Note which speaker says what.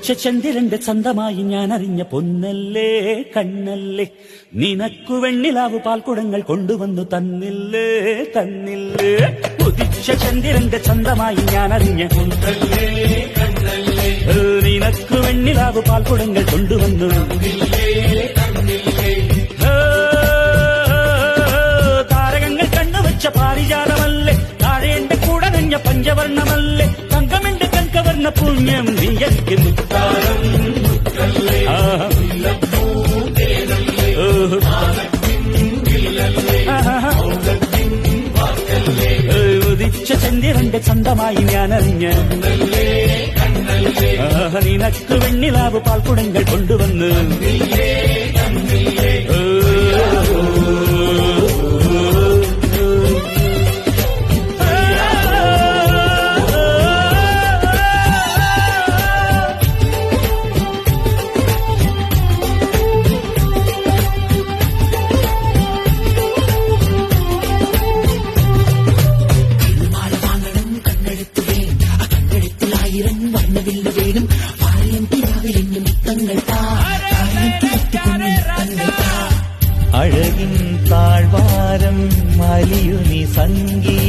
Speaker 1: ഉദിച്ച ചന്ദ്രന്റെ ചന്തമായി ഞാൻ അറിഞ്ഞ പൊന്നല്ലേ കണ്ണല്ലേ. നിനക്കു വെണ്ണിലാവ് പാൽക്കുടങ്ങൾ കൊണ്ടുവന്നു തന്നില്ലേ തന്നില്ലേ. ഉദിച്ച ചന്ദ്രന്റെ ചന്തമായി ഞാൻ അറിഞ്ഞ പൊന്നല്ലേ കണ്ണല്ലേ. നിനക്കു വെണ്ണിലാവ് പാൽക്കുടങ്ങൾ കൊണ്ടുവന്നു താരകങ്ങൾ കണ്ണുവെച്ച പാരിജാതമല്ലേ താഴേന്റെ കൂടെ നഞ്ഞ പഞ്ചവർണമല്ലേ. തങ്കമെന്റെ കൺകവർണ പുണ്യം നീ എനിക്ക് ഉദിച്ച ചന്ദ്രന്റെ ചന്തമായി ആഹാ, നിനക്ക് വെണ്ണിലാവ് പാൽക്കുടങ്ങൾ കൊണ്ടുവന്ന്.
Speaker 2: വർണവില്ല വേണം
Speaker 3: താഴ്വാരം മലിയുനി സംഗീ